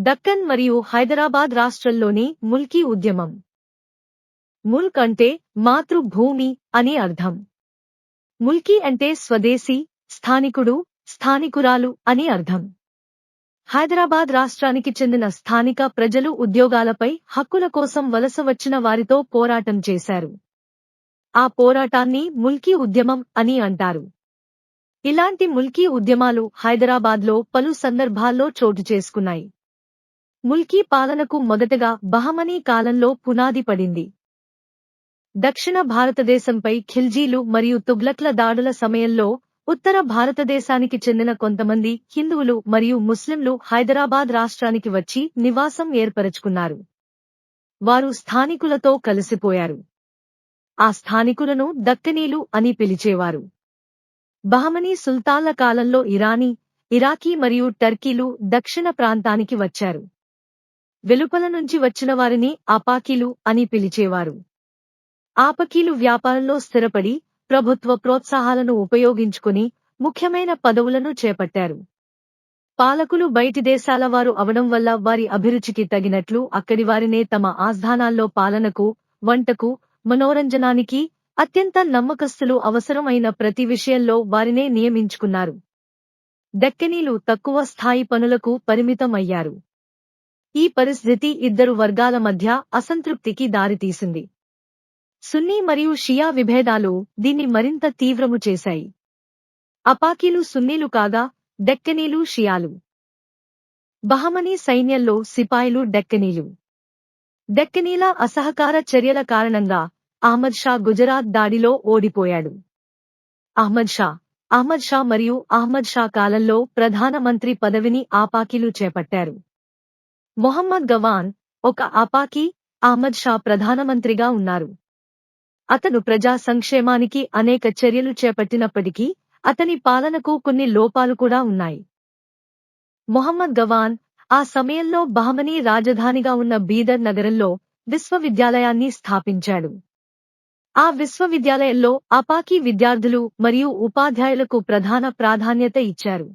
దక్కన్ మరియు హైదరాబాద్ రాష్ట్రంలోని ముల్కీ ఉద్యమం. ముల్క్ అంటే మాతృభూమి అని అర్థం. ముల్కీ అంటే స్వదేశీ స్థానికుడు స్థానికురాలు అని అర్థం. హైదరాబాద్ రాష్ట్రానికి చెందిన స్థానిక ప్రజలు ఉద్యోగాలపై హక్కుల కోసం వలస వచ్చిన వారితో పోరాటం చేశారు. ఆ పోరాటాన్ని ముల్కీ ఉద్యమం అని అంటారు. ఇలాంటి ముల్కీ ఉద్యమాలు హైదరాబాద్లో పలు సందర్భాల్లో చోటు చేసుకున్నాయి. ముల్కీ పాలనకు మొదటగా బహమనీ కాలంలో పునాది పడింది. దక్షిణ భారతదేశంపై ఖిల్జీలు మరియు తుగ్లక్ల దాడుల సమయంలో ఉత్తర భారతదేశానికి చెందిన కొంతమంది హిందువులు మరియు ముస్లింలు హైదరాబాద్ రాష్ట్రానికి వచ్చి నివాసం ఏర్పరచుకున్నారు. వారు స్థానికులతో కలిసిపోయారు. ఆ స్థానికులను దక్కనీలు అని పిలిచేవారు. బహమనీ సుల్తాన్ల కాలంలో ఇరానీ ఇరాకీ మరియు టర్కీలు దక్షిణ ప్రాంతానికి వచ్చారు. వెలుపల నుంచి వచ్చిన వారిని అపాకీలు అని పిలిచేవారు. ఆపకీలు వ్యాపారంలో స్థిరపడి ప్రభుత్వ ప్రోత్సాహాలను ఉపయోగించుకుని ముఖ్యమైన పదవులను చేపట్టారు. పాలకులు బయటి దేశాల వారు అవడం వల్ల వారి అభిరుచికి తగినట్లు అక్కడి వారినే తమ ఆస్థానాల్లో పాలనకు వంటకు మనోరంజనానికి అత్యంత నమ్మకస్తులు అవసరమైన ప్రతి విషయంలో వారినే నియమించుకున్నారు. దక్కనీలు తక్కువ స్థాయి పనులకు పరిమితమయ్యారు. ఈ పరిస్థితి ఇద్దరు వర్గాల మధ్య అసంతృప్తికి దారితీసింది. సున్నీ మరియు షియా విభేదాలు దీన్ని మరింత తీవ్రము చేశాయి. అపాకీలు సున్నీలు కాగా డెక్కనీలు షియాలు. బహమనీ సైన్యంలో సిపాయిలు డెక్కనీలు. డెక్కనీల అసహకార చర్యల కారణంగా అహ్మద్ షా గుజరాత్ దాడిలో ఓడిపోయాడు. అహ్మద్ షా అహ్మద్ షా మరియు అహ్మద్ షా కాలంలో ప్రధానమంత్రి పదవిని ఆపాకీలు చేపట్టారు. మొహమ్మద్ గవాన్ ఒక ఆపాకి అహ్మద్ షా ప్రధానమంత్రిగా ఉన్నారు. అతను ప్రజా సంక్షేమానికి అనేక చర్యలు చేపట్టినప్పటికీ అతని పాలనకు కొన్ని లోపాలు కూడా ఉన్నాయి. మొహమ్మద్ గవాన్ ఆ సమయంలో బహమనీ రాజధానిగా ఉన్న బీదర్ నగరంలో విశ్వవిద్యాలయాన్ని స్థాపించాడు. ఆ విశ్వవిద్యాలయంలో అపాకీ విద్యార్థులు మరియు ఉపాధ్యాయులకు ప్రధాన ప్రాధాన్యత ఇచ్చారు.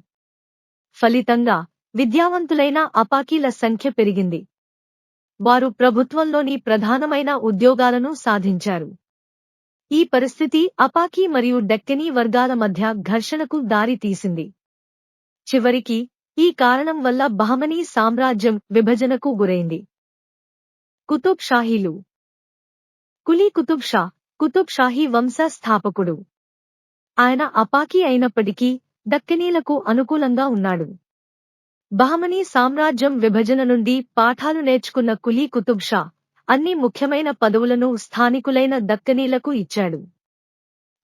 ఫలితంగా విద్యావంతులైన అపాకీల సంఖ్య పెరిగింది. వారు ప్రభుత్వంలోని ప్రధానమైన ఉద్యోగాలను సాధించారు. ఈ పరిస్థితి అపాకీ మరియు డెక్కనీ వర్గాల మధ్య ఘర్షణకు దారితీసింది చివరికి ఈ కారణం వల్ల బహమనీ సామ్రాజ్యం విభజనకు గురైంది. కుతుబ్ షాహీలు కులీ కుతుబ్ షా కుతుబ్ షాహీ వంశ స్థాపకుడు. ఆయన అపాకీ అయినప్పటికీ దక్కనీలకు అనుకూలంగా ఉన్నాడు. బహమనీ సామ్రాజ్యం విభజన నుండి పాఠాలు నేర్చుకున్న కులీ కుతుబ్ షా అన్ని ముఖ్యమైన పదవులను స్థానికులైన దక్కనీలకు ఇచ్చాడు.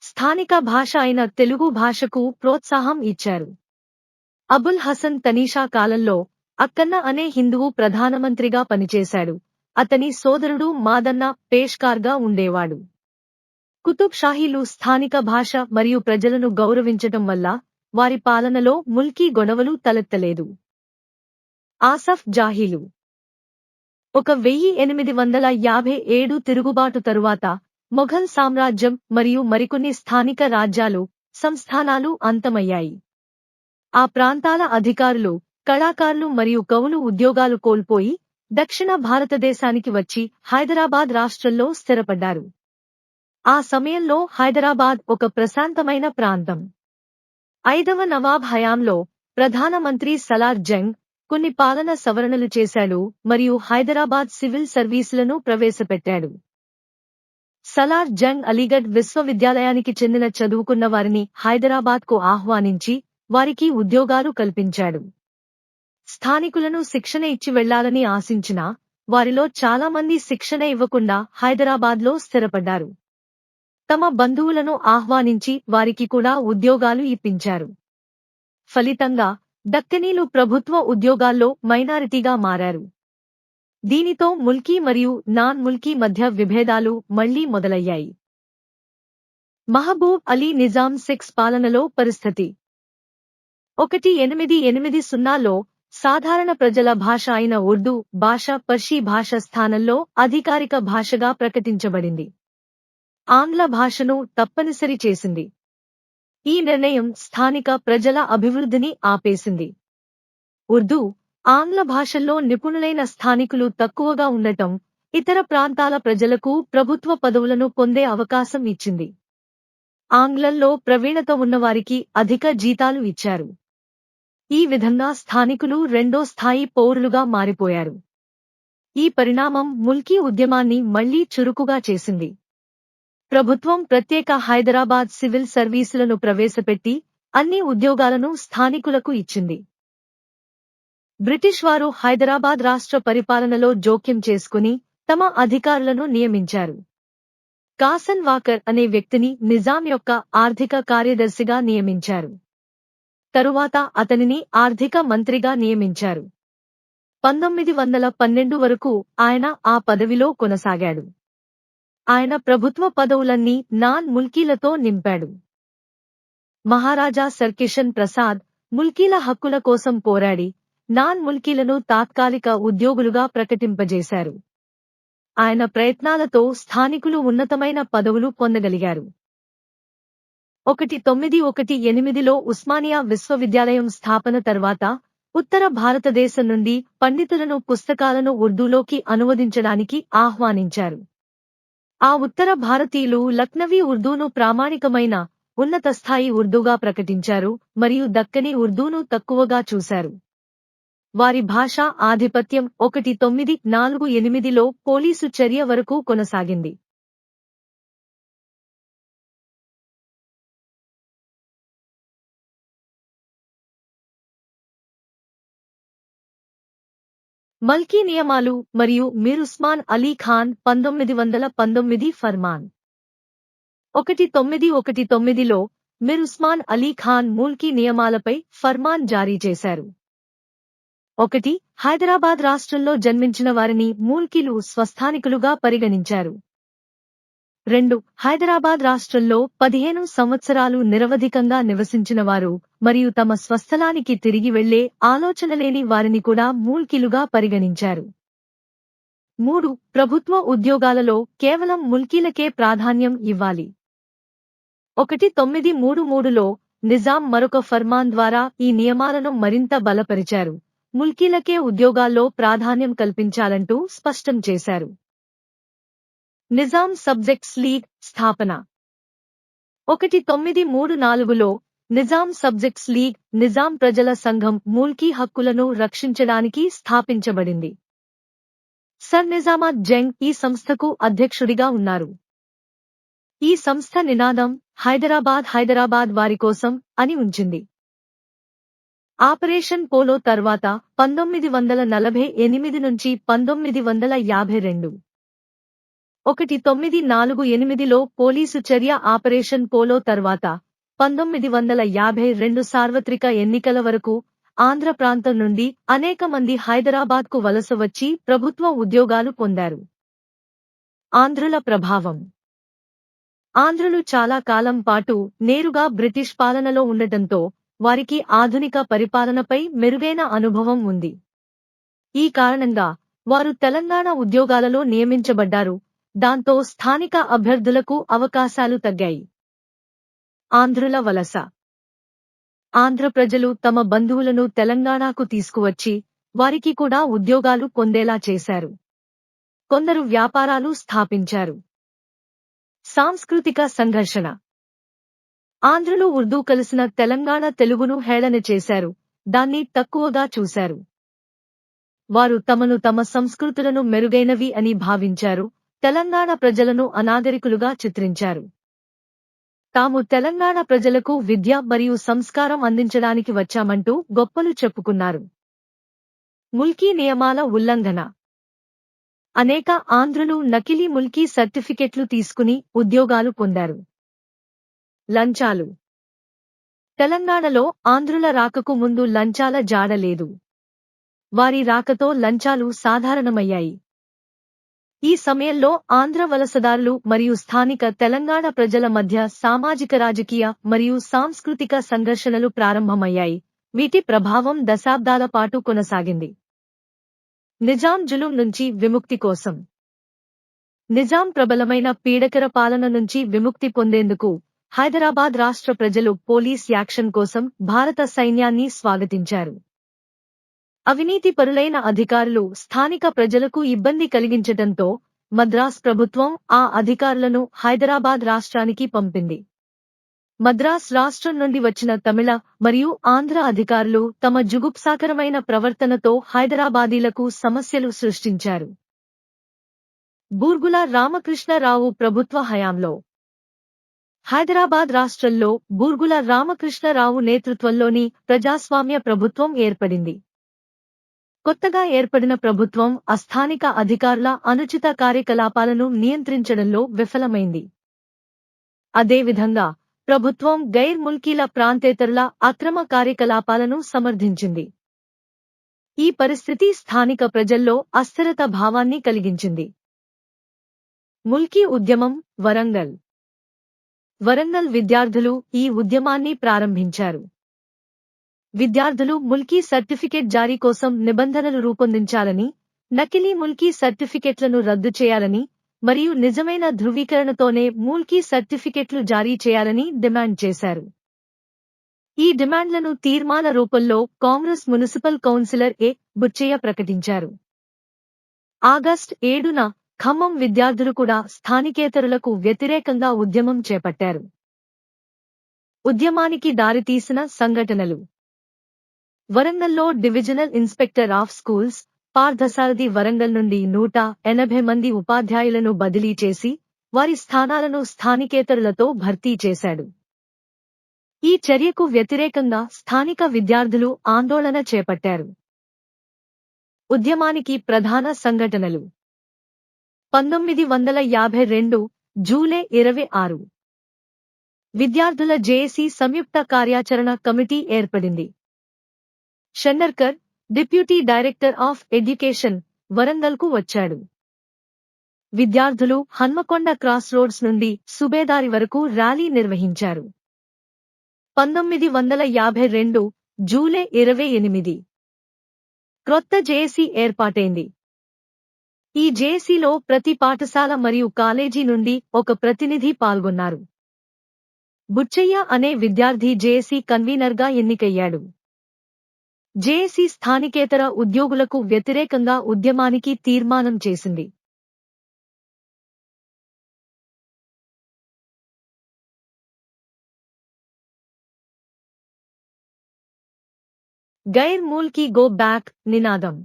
స్థానిక భాష అయిన తెలుగు భాషకు ప్రోత్సాహం ఇచ్చారు. అబుల్ హసన్ తనీషా కాలంలో అక్కన్న అనే హిందువు ప్రధానమంత్రిగా పనిచేశాడు. అతని సోదరుడు మాదన్న పేష్కార్గా ఉండేవాడు. కుతుబ్ షాహీలు స్థానిక భాష మరియు ప్రజలను గౌరవించటం వల్ల వారి పాలనలో ముల్కీ గొడవలు తలెత్తలేదు. ఆసఫ్ జాహీలు. ఒక వెయ్యి ఎనిమిది వందల యాభై ఏడు తిరుగుబాటు తరువాత మొఘల్ సామ్రాజ్యం మరియు మరికొన్ని స్థానిక రాజ్యాలు సంస్థానాలు అంతమయ్యాయి. ఆ ప్రాంతాల అధికారులు కళాకారులు మరియు కవులు ఉద్యోగాలు కోల్పోయి దక్షిణ భారతదేశానికి వచ్చి హైదరాబాద్ రాష్ట్రంలో స్థిరపడ్డారు. ఆ సమయంలో హైదరాబాద్ ఒక ప్రశాంతమైన ప్రాంతం. ఐదవ నవాబ్ హయాంలో ప్రధానమంత్రి సలార్ జంగ్ కొన్ని పాలన సవరణలు చేశాడు మరియు హైదరాబాద్ సివిల్ సర్వీసులను ప్రవేశపెట్టాడు. సలార్ జంగ్ అలీగఢ్ విశ్వవిద్యాలయానికి చెందిన చదువుకున్న వారిని హైదరాబాద్కు ఆహ్వానించి వారికి ఉద్యోగాలు కల్పించాడు. స్థానికులను శిక్షణ ఇచ్చి వెళ్ళాలని ఆశించినా వారిలో చాలా మంది శిక్షణ ఇవ్వకుండా హైదరాబాద్లో స్థిరపడ్డారు. తమ బంధువులను ఆహ్వానించి వారికి కూడా ఉద్యోగాలు ఇప్పించారు. ఫలితంగా దక్కనీలు ప్రభుత్వ ఉద్యోగాల్లో మైనారిటీగా మారారు. దీనితో ముల్కీ మరియు నాన్ ముల్కీ మధ్య విభేదాలు మళ్ళీ మొదలయ్యాయి. మహబూబ్ అలీ నిజాం సిక్స్ పాలనలో పరిస్థితి. ఒకటి ఎనిమిది ఎనిమిది సున్నాలో సాధారణ ప్రజల భాష అయిన ఉర్దూ భాష పర్షీ భాష స్థానంలో అధికారిక భాషగా ప్రకటించబడింది. ఆంగ్ల భాషను తప్పనిసరి చేసింది. ఈ నిర్ణయం స్థానిక ప్రజల అభివృద్ధిని ఆపేసింది. ఉర్దూ ఆంగ్ల భాషల్లో నిపుణులైన స్థానికులు తక్కువగా ఉండటం ఇతర ప్రాంతాల ప్రజలకు ప్రభుత్వ పదవులను పొందే అవకాశం ఇచ్చింది. ఆంగ్లంలో ప్రవీణత ఉన్నవారికి అధిక జీతాలు ఇచ్చారు. ఈ విధంగా స్థానికులు రెండో స్థాయి పౌరులుగా మారిపోయారు. ఈ పరిణామం ముల్కీ ఉద్యమాన్ని మళ్ళీ చురుకుగా చేసింది. ప్రభుత్వం ప్రత్యేక హైదరాబాద్ సివిల్ సర్వీసులను ప్రవేశపెట్టి అన్ని ఉద్యోగాలను స్థానికులకు ఇచ్చింది. బ్రిటిష్ వారు హైదరాబాద్ రాష్ట్ర పరిపాలనలో జోక్యం చేసుకుని తమ అధికారులను నియమించారు. కాసన్ వాకర్ అనే వ్యక్తిని నిజాం యొక్క ఆర్థిక కార్యదర్శిగా నియమించారు. తరువాత అతనిని ఆర్థిక మంత్రిగా నియమించారు. పంతొమ్మిది వందల పన్నెండు వరకు ఆయన ఆ పదవిలో కొనసాగాడు. ఆయన ప్రభుత్వ పదవులన్నీ నాన్ ముల్కీలతో నింపాడు. మహారాజా సర్కిషన్ ప్రసాద్ ముల్కీల హక్కుల కోసం పోరాడి నాన్ ముల్కీలను తాత్కాలిక ఉద్యోగులుగా ప్రకటింపజేశారు. ఆయన ప్రయత్నాలతో స్థానికులు ఉన్నతమైన పదవులు పొందగలిగారు. ఒకటి తొమ్మిది ఒకటి ఎనిమిదిలో ఉస్మానియా విశ్వవిద్యాలయం స్థాపన తర్వాత ఉత్తర భారతదేశం నుండి పండితులను పుస్తకాలను ఉర్దూలోకి అనువదించడానికి ఆహ్వానించారు. ఆ ఉత్తర భారతీయులు లక్నవీ ఉర్దూను ప్రామాణికమైన ఉన్నత స్థాయి ఉర్దూగా ప్రకటించారు మరియు దక్కని ఉర్దూను తక్కువగా చూశారు. వారి భాషా ఆధిపత్యం ఒకటి తొమ్మిది నాలుగు ఎనిమిదిలో పోలీసు చర్య వరకు కొనసాగింది. మల్కీ నియమాలు మరియు మీరుస్మాన్ అలీ ఖాన్ పంతొమ్మిది వందల పంతొమ్మిది ఫర్మాన్. ఒకటి తొమ్మిది ఒకటి తొమ్మిదిలో మీర్ ఉస్మాన్ అలీ ఖాన్ మూల్కీ నియమాలపై ఫర్మాన్ జారీ చేశారు. ఒకటి హైదరాబాద్ రాష్ట్రంలో జన్మించిన వారిని మూల్కీలు స్వస్థానికులుగా పరిగణించారు. రెండు హైదరాబాద్ రాష్ట్రంలో పదిహేను సంవత్సరాలు నిరవధికంగా నివసించిన వారు మరియు తమ స్వస్థలానికి తిరిగి వెళ్ళే ఆలోచన లేని వారిని కూడా మూల్కీలుగా పరిగణించారు. మూడు ప్రభుత్వ ఉద్యోగాలలో కేవలం ముల్కీలకే ప్రాధాన్యం ఇవ్వాలి. ఒకటి తొమ్మిది మూడు మూడులో నిజాం మరొక ఫర్మాన్ ద్వారా ఈ నియమాలను మరింత బలపరిచారు. ముల్కీలకే ఉద్యోగాల్లో ప్రాధాన్యం కల్పించాలంటూ స్పష్టం చేశారు. నిజాం సబ్జెక్ట్స్ లీగ్ స్థాపన. ఒకటి తొమ్మిది మూడు నాలుగులో నిజాం సబ్జెక్ట్స్ లీగ్ నిజాం ప్రజల సంఘం మూల్కీ హక్కులను రక్షించడానికి స్థాపించబడింది. సర్ నిజామాత్ జంగ్ ఈ సంస్థకు అధ్యక్షుడిగా ఉన్నారు. ఈ సంస్థ నినాదం హైదరాబాద్ హైదరాబాద్ వారి కోసం అని ఉంచింది. ఆపరేషన్ పోలో తర్వాత పంతొమ్మిది వందల నలభై ఎనిమిది నుంచి పంతొమ్మిది వందల యాభై రెండు. ఒకటి తొమ్మిది నాలుగు ఎనిమిదిలో పోలీసు చర్య ఆపరేషన్ పోలో తర్వాత పంతొమ్మిది వందల యాభై రెండు సార్వత్రిక ఎన్నికల వరకు ఆంధ్ర ప్రాంతం నుండి అనేక మంది హైదరాబాద్కు వలస వచ్చి ప్రభుత్వ ఉద్యోగాలు పొందారు. ఆంధ్రుల ప్రభావం. ఆంధ్రులు చాలా కాలం పాటు నేరుగా బ్రిటిష్ పాలనలో ఉండటంతో వారికి ఆధునిక పరిపాలనపై మెరుగైన అనుభవం ఉంది. ఈ కారణంగా వారు తెలంగాణ ఉద్యోగాలలో నియమించబడ్డారు. దాంతో స్థానిక అభ్యర్థులకు అవకాశాలు తగ్గాయి. ఆంధ్రుల వలస. ఆంధ్ర ప్రజలు తమ బంధువులను తెలంగాణకు తీసుకువచ్చి వారికి కూడా ఉద్యోగాలు పొందేలా చేశారు. కొందరు వ్యాపారాలు స్థాపించారు. సాంస్కృతిక సంఘర్షణ. ఆంధ్రులు ఉర్దూ కలిసిన తెలంగాణ తెలుగును హేళన చేశారు దాన్ని తక్కువగా చూశారు. వారు తమను తమ సంస్కృతులను మెరుగైనవి అని భావించారు తెలంగాణ ప్రజలను అనాగరికులుగా చిత్రించారు. తాము తెలంగాణ ప్రజలకు విద్య మరియు సంస్కారం అందించడానికి వచ్చామంటూ గొప్పలు చెప్పుకున్నారు. ముల్కీ నియమాల ఉల్లంఘన. అనేక ఆంధ్రులు నకిలీ ముల్కీ సర్టిఫికెట్లు తీసుకుని ఉద్యోగాలు పొందారు. లంచాలు. తెలంగాణలో ఆంధ్రుల రాకకు ముందు లంచాల జాడ లేదు. వారి రాకతో లంచాలు సాధారణమయ్యాయి. ఈ సమయంలో ఆంధ్ర వలసదారులు మరియు స్థానిక తెలంగాణ ప్రజల మధ్య సామాజిక రాజకీయ మరియు సాంస్కృతిక సంఘర్షణలు ప్రారంభమయ్యాయి. వీటి ప్రభావం దశాబ్దాల పాటు కొనసాగింది. నిజాం జులుం నుంచి విముక్తి కోసం. నిజాం ప్రబలమైన పీడకర పాలన నుంచి విముక్తి పొందేందుకు హైదరాబాద్ రాష్ట్ర ప్రజలు పోలీస్ యాక్షన్ కోసం భారత సైన్యాన్ని స్వాగతించారు. అవినీతి పరులైన అధికారులు స్థానిక ప్రజలకు ఇబ్బంది కలిగించటంతో మద్రాస్ ప్రభుత్వం ఆ అధికారులను హైదరాబాద్ రాష్ట్రానికి పంపింది. మద్రాస్ రాష్ట్రం నుండి వచ్చిన తమిళ మరియు ఆంధ్ర అధికారులు తమ జుగుప్సాకరమైన ప్రవర్తనతో హైదరాబాదీలకు సమస్యలు సృష్టించారు. బూర్గుల రామకృష్ణరావు ప్రభుత్వ హయాంలో. హైదరాబాద్ రాష్ట్రంలో బూర్గుల రామకృష్ణరావు నేతృత్వంలోని ప్రజాస్వామ్య ప్రభుత్వం ఏర్పడింది. కొత్తగా ఏర్పడిన ప్రభుత్వం అస్థానిక అధికారుల అనుచిత కార్యకలాపాలను నియంత్రించడంలో విఫలమైంది. అదేవిధంగా ప్రభుత్వం గైర్ ముల్కీల ప్రాంతేతరుల అక్రమ కార్యకలాపాలను సమర్థించింది. ఈ పరిస్థితి స్థానిక ప్రజల్లో అస్థిరత భావాన్ని కలిగించింది. ముల్కీ ఉద్యమం వరంగల్. వరంగల్ విద్యార్థులు ఈ ఉద్యమాన్ని ప్రారంభించారు. విద్యార్థులు ముల్కీ సర్టిఫికేట్ జారీ కోసం నిబంధనలు రూపొందించాలని నకిలీ ముల్కీ సర్టిఫికెట్లను రద్దు చేయాలని మరియు నిజమైన ధృవీకరణతోనే మూల్కీ సర్టిఫికెట్లు జారీ చేయాలని డిమాండ్ చేశారు. ఈ డిమాండ్లను తీర్మాన రూపంలో Congress municipal councillor A Buchaiah ప్రకటించారు. ఆగస్ట్ ఏడున ఖమ్మం విద్యార్థులు కూడా స్థానికేతరులకు వ్యతిరేకంగా ఉద్యమం చేపట్టారు. ఉద్యమానికి దారితీసిన సంఘటనలు వరంగల్లో divisional inspector of schools Parthasarathi Warangal నుండి నూట ఎనభై మంది ఉపాధ్యాయులను బదిలీ చేసి వారి స్థానాలను స్థానికేతరులతో భర్తీ చేశాడు. ఈ చర్యకు వ్యతిరేకంగా స్థానిక విద్యార్థులు ఆందోళన చేపట్టారు. ఉద్యమానికి ప్రధాన సంఘటనలు. పంతొమ్మిది వందల యాభై రెండు జూలై ఇరవై ఆరు. విద్యార్థుల జేఏసీ సంయుక్త కార్యాచరణ కమిటీ ఏర్పడింది. Shannarkar deputy director of education వరంగల్కు వచ్చాడు. విద్యార్థులు హన్మకొండ క్రాస్ రోడ్స్ నుండి సుబేదారి వరకు ర్యాలీ నిర్వహించారు. పంతొమ్మిది వందల యాభై రెండు జూలై ఇరవై ఎనిమిది. క్రొత్త జేఏసీ ఏర్పాటైంది. ఈ జేఏసీలో ప్రతి పాఠశాల మరియు కాలేజీ నుండి ఒక ప్రతినిధి పాల్గొన్నారు. బుచ్చయ్య అనే విద్యార్థి జేఏసీ కన్వీనర్గా ఎన్నికయ్యాడు. జేఏసీ స్థానికేతర ఉద్యోగులకు వ్యతిరేకంగా ఉద్యమానికి తీర్మానం చేసింది. గైర్ మూల్కి గో బ్యాక్ నినాదం.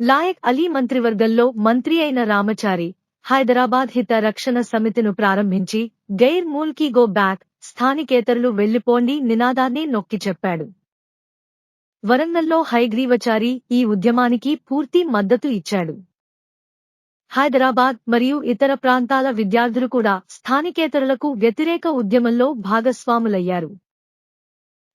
లాయక్ అలీ మంత్రివర్గంలో మంత్రి అయిన రామచారి హైదరాబాద్ హిత రక్షణ సమితిను ప్రారంభించి గైర్ మూల్కి గో బ్యాక్ స్థానికేతరులు వెళ్ళిపోండి నినాదాన్ని నొక్కి చెప్పాడు. వరంగల్లో హైగ్రీవచారి ఈ ఉద్యమానికి పూర్తి మద్దతు ఇచ్చాడు. హైదరాబాద్ మరియు ఇతర ప్రాంతాల విద్యార్థులు కూడా స్థానికేతరులకు వ్యతిరేక ఉద్యమంలో భాగస్వాములయ్యారు.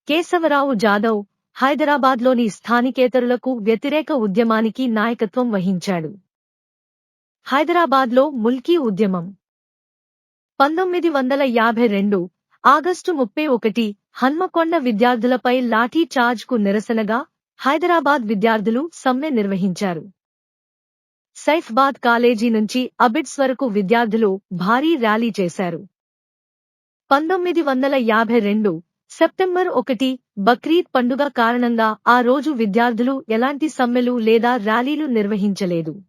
కేశవరావు జాదవ్ హైదరాబాద్లోని స్థానికేతరులకు వ్యతిరేక ఉద్యమానికి నాయకత్వం వహించాడు. హైదరాబాద్లో ముల్కీ ఉద్యమం. పంతొమ్మిది వందల యాభై రెండు ఆగస్టు ముప్పై ఒకటి హన్మకొండ విద్యార్థులపై లాఠీ చార్జ్కు నిరసనగా హైదరాబాద్ విద్యార్థులు సమ్మె నిర్వహించారు. సైఫ్బాద్ కాలేజీ నుంచి అబిడ్స్ వరకు విద్యార్థులు భారీ ర్యాలీ చేశారు. పంతొమ్మిది వందల యాభై రెండు సెప్టెంబర్ ఒకటి బక్రీద్ పండుగ కారణంగా ఆ రోజు విద్యార్థులు ఎలాంటి సమ్మెలు లేదా ర్యాలీలు నిర్వహించలేదు.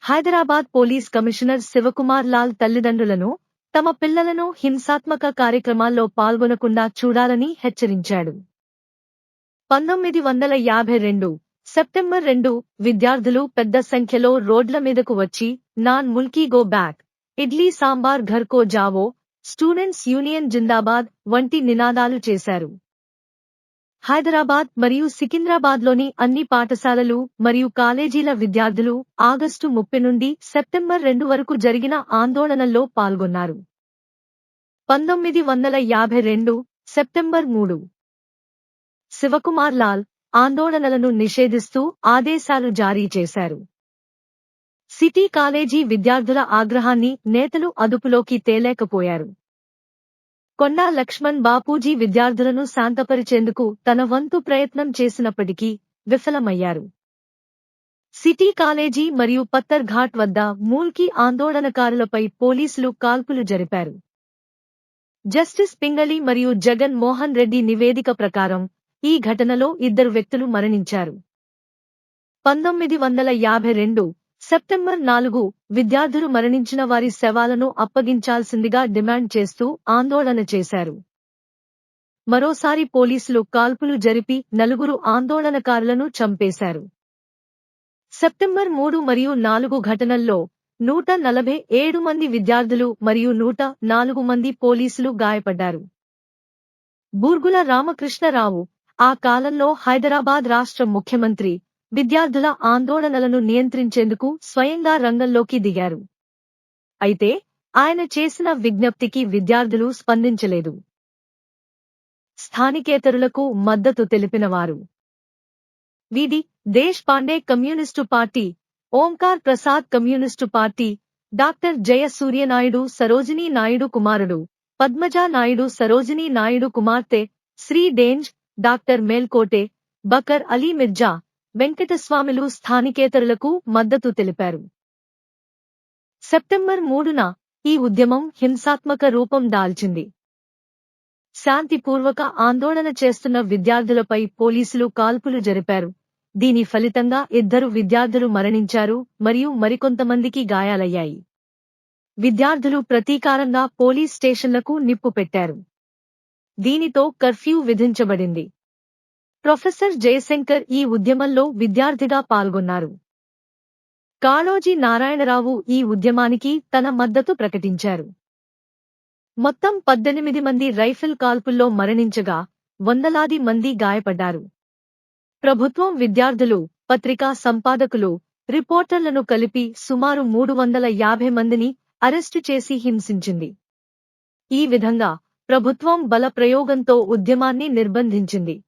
హైదరాబాద్ పోలీస్ కమిషనర్ శివకుమార్ లాల్ తల్లిదండ్రులను తమ పిల్లలను హింసాత్మక కార్యక్రమాల్లో పాల్గొనకుండా చూడాలని హెచ్చరించాడు. పంతొమ్మిది వందల యాభై రెండు సెప్టెంబర్ రెండు విద్యార్థులు పెద్ద సంఖ్యలో రోడ్ల మీదకు వచ్చి non Mulki go back idli sambar ఘర్కో జావో స్టూడెంట్స్ యూనియన్ జిందాబాద్ వంటి నినాదాలు చేశారు. హైదరాబాద్ మరియు సికింద్రాబాద్లోని అన్ని పాఠశాలలు మరియు కాలేజీల విద్యార్థులు ఆగస్టు ముప్పై నుండి సెప్టెంబర్ రెండు వరకు జరిగిన ఆందోళనల్లో పాల్గొన్నారు. పంతొమ్మిది వందల యాభై రెండు సెప్టెంబర్ మూడు. శివకుమార్ లాల్ ఆందోళనలను నిషేధిస్తూ ఆదేశాలు జారీ చేశారు. సిటీ కాలేజీ విద్యార్థుల ఆగ్రహాన్ని నేతలు అదుపులోకి తేలేకపోయారు. కొండా లక్ష్మణ్ బాపూజీ విద్యార్థులను శాంతపరిచేందుకు తన వంతు ప్రయత్నం చేసినప్పటికీ విఫలమయ్యారు. సిటీ కాలేజీ మరియు పత్తర్ ఘాట్ వద్ద మూల్కి ఆందోళనకారులపై పోలీసులు కాల్పులు జరిపారు. జస్టిస్ పింగళి మరియు జగన్ మోహన్ రెడ్డి నివేదిక ప్రకారం ఈ ఘటనలో ఇద్దరు వ్యక్తులు మరణించారు. పంతొమ్మిది వందల యాభై రెండు సెప్టెంబర్ నాలుగు విద్యార్థులు మరణించిన వారి శవాలను అప్పగించాల్సిందిగా డిమాండ్ చేస్తూ ఆందోళన చేశారు. మరోసారి పోలీసులు కాల్పులు జరిపి నలుగురు ఆందోళనకారులను చంపేశారు. సెప్టెంబర్ మూడు మరియు నాలుగు ఘటనల్లో నూట నలభై ఏడు మంది విద్యార్థులు మరియు నూట నాలుగు మంది పోలీసులు గాయపడ్డారు. బూర్గుల రామకృష్ణరావు ఆ కాలంలో హైదరాబాద్ రాష్ట్ర ముఖ్యమంత్రి విద్యార్థుల ఆందోళనలను నియంత్రించేందుకు స్వయంగా రంగంలోకి దిగారు. అయితే ఆయన చేసిన విజ్ఞప్తికి విద్యార్థులు స్పందించలేదు. స్థానికేతరులకు మద్దతు తెలిపినవారు. వీధి Deshpande communist party Omkar Prasad communist party doctor Jaya Suryanaidu Sarojini Naidu కుమారుడు పద్మజా నాయుడు సరోజినీ నాయుడు కుమార్తె శ్రీ డేంజ్ డాక్టర్ మేల్కోటే బకర్ అలీ మిర్జా వెంకటస్వామిలు స్థానికేతరులకు మద్దతు తెలిపారు. సెప్టెంబర్ మూడున ఈ ఉద్యమం హింసాత్మక రూపం దాల్చింది. శాంతిపూర్వక ఆందోళన చేస్తున్న విద్యార్థులపై పోలీసులు కాల్పులు జరిపారు. దీని ఫలితంగా ఇద్దరు విద్యార్థులు మరణించారు మరియు మరికొంతమందికి గాయాలయ్యాయి. విద్యార్థులు ప్రతీకారంగా పోలీస్ స్టేషన్లకు నిప్పు పెట్టారు. దీనితో కర్ఫ్యూ విధించబడింది. ప్రొఫెసర్ జయశంకర్ ఈ ఉద్యమంలో విద్యార్థిగా పాల్గొన్నారు. కాళోజీ నారాయణరావు ఈ ఉద్యమానికి తన మద్దతు ప్రకటించారు. మొత్తం పద్దెనిమిది మంది రైఫిల్ కాల్పుల్లో మరణించగా వందలాది మంది గాయపడ్డారు. ప్రభుత్వం విద్యార్థులు పత్రికా సంపాదకులు రిపోర్టర్లను కలిపి సుమారు మూడు వందల యాభై మందిని అరెస్టు చేసి హింసించింది. ఈ విధంగా ప్రభుత్వం బల ప్రయోగంతో ఉద్యమాన్ని నిర్బంధించింది.